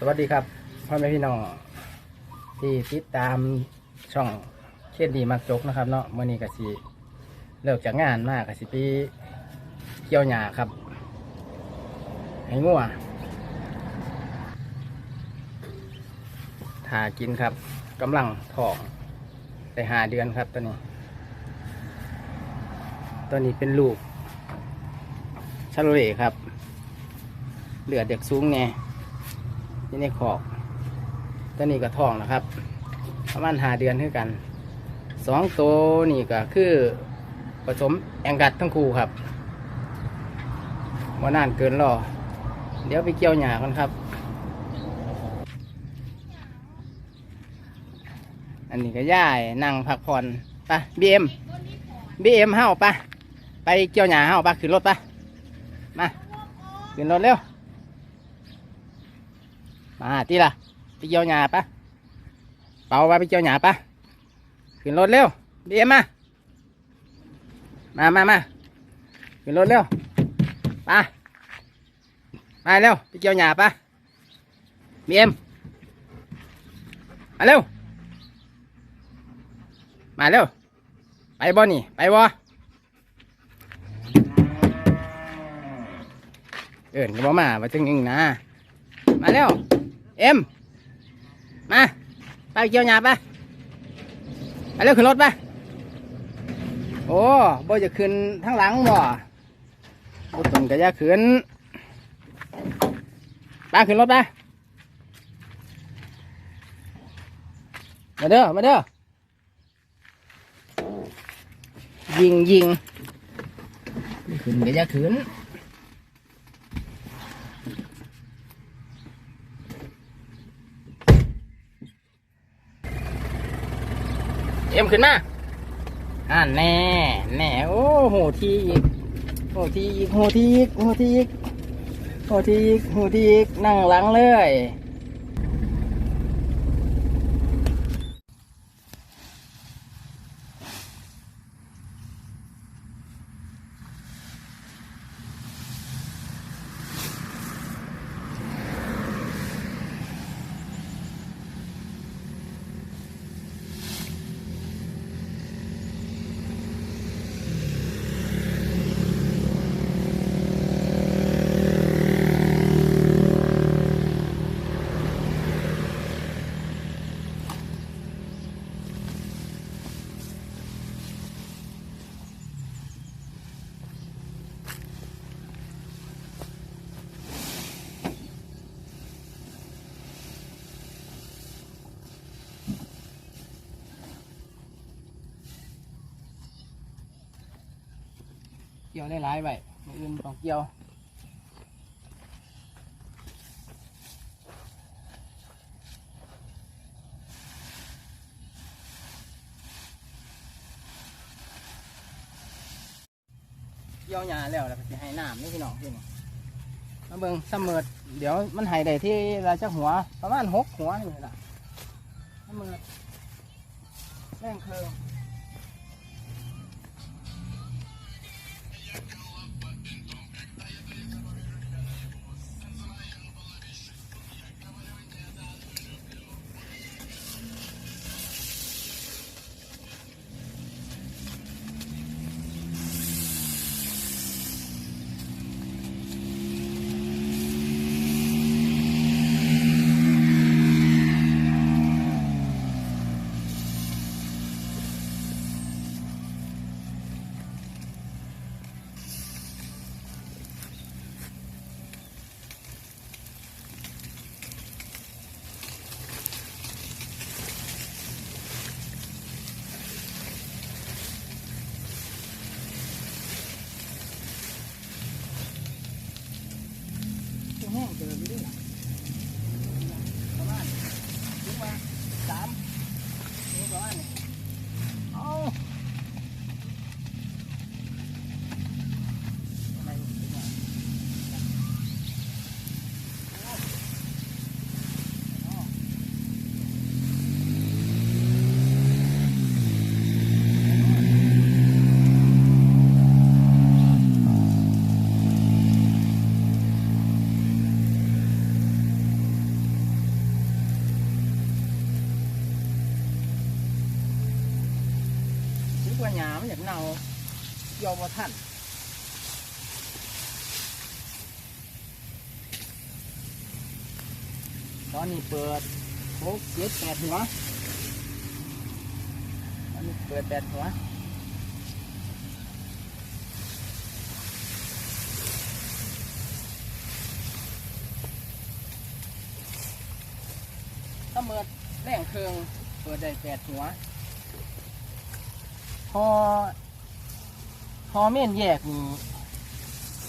สวัสดีครับพ่อแม่พี่น้องที่ติดตามช่องเคียนดีมักจกนะครับ เนาะเมื่อนี้ก็สิเลิกจากงานมากกสิไปเกี่ยวหญ้าครับให้งัวทากินครับกำลังท้องได้หาเดือนครับตัวนี้ ตัวนี้เป็นลูกชาโลเลครับเหลือเด็กสูงแน่ นี่ในขอกตัวนี้ก็ท้องนะครับ ประมาณหาเดือนเท่ากันสองตัวนี่ก็คือผสมแองกัดทั้งคู่ครับว่านานเกินรอ เดี๋ยวไปเกี่ยวหญ้ากันครับ อันนี้ก็ย่ายนั่งพักผ่อนไปบีเอ็มบีเอ็มเฮ้าไปไปเกี่ยวหญ้าเฮ้าไปขึ้นรถไปมาขึ้นรถเร็ว มาตีละไปเกี่ยวหญ้าปะเป่าไปไปเกี่ยวหญ้าปะขึ้นรถเร็วบีเอ็มมามามามาขึ้นรถเร็วไปมาเร็วไปเกี่ยวหญ้าปะบีเอ็มมาเร็วมาเร็วไปบ่นี่ไปบ่เอินก็บ่มาว่าจังยิงนะมาเร็ว เอ็ม มา ไปเกี่ยวหญ้าไปไปเร็วขึ้นรถไปโอ้บ่จะขึ้นทั้งหลังบ่บ่ตุนก็จะขึ้นไปขึ้นรถไปมาเด้อ มาเด้อ ยิงยิงขึ้นก็จะขึ้น เอ็มขึ้นมาอ่าแน่แน่โอ้โหทีอีกโหทีอีกโหทีอีกโหทีอีกโหทีอีกโหทีอีกนั่งหลังเลย กี่ยวได้หลายใบไม่อื่นต้องเกี่ยวเกี่ยวหญ้าแล้วแล้วก็จะให้น้ำนี่พี่น้องพี่นี่มาเบิ่งเสมอเดี๋ยวมันใหายได้ที่ราชหัว ประมาณหกหัวนี่แหละเสมอแรงเครื่อง แห้งเกินไปด้วยล่ะประมาณถึงว่าสามถึงประมาณนี้เอาอะไรถึงว่าเอาเอา เว่าหยามันอยากเน่าเกี่ยวบ่ทันตอนนี้เปิดหกเจ็ดแปดหัวตอนนี้เปิดแปดหัวถ้าเมิดแรงเครื่องเปิดได้แปดหัว พอ พอเม่นแยกนี่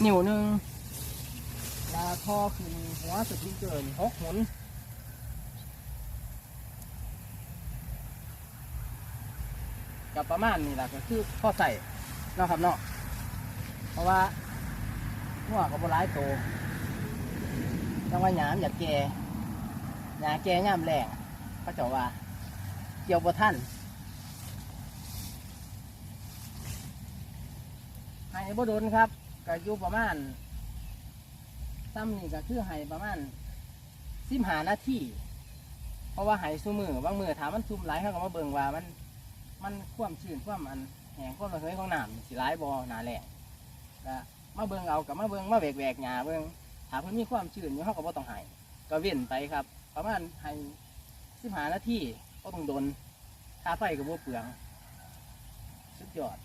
นิ้วหนึ่งลาทอขึ้นหัวสุดที่เกินหกหนกับประมาณนี้แหละก็คือข้อใส่เนาะครับเนาะเพราะว่าหัวกับบร้ายโตจังว่าหยามอยากแก่หยาแก่ย่ามแรงเขาเจะว่า เกี่ยวบ่ท่าน ให้บ่โดนครับก็อยู่ประมาณซ้ำนี่ก็คือให้ประมาณสิบหานาทีเพราะว่าให้ซุมือบางมือถามมันซุ่มหลายเขาก็มาเบิ่งว่ามัน มันความชื้นความอันแห้งความระเหยของน้ำสิหลายบ่หนาแหลกก็มาเบิ่งเอากับมาเบิ่งมาแหวกแหวกหญ้าเบิ่งถ้าเพิ่นมีความชื้นอยู่เขาก็บ่ต้องให้ก็เว้นไปครับ ประมาณให้สิบหานาทีก็ต้องโดนค่าไฟก็บ่เปลืองสุดยอด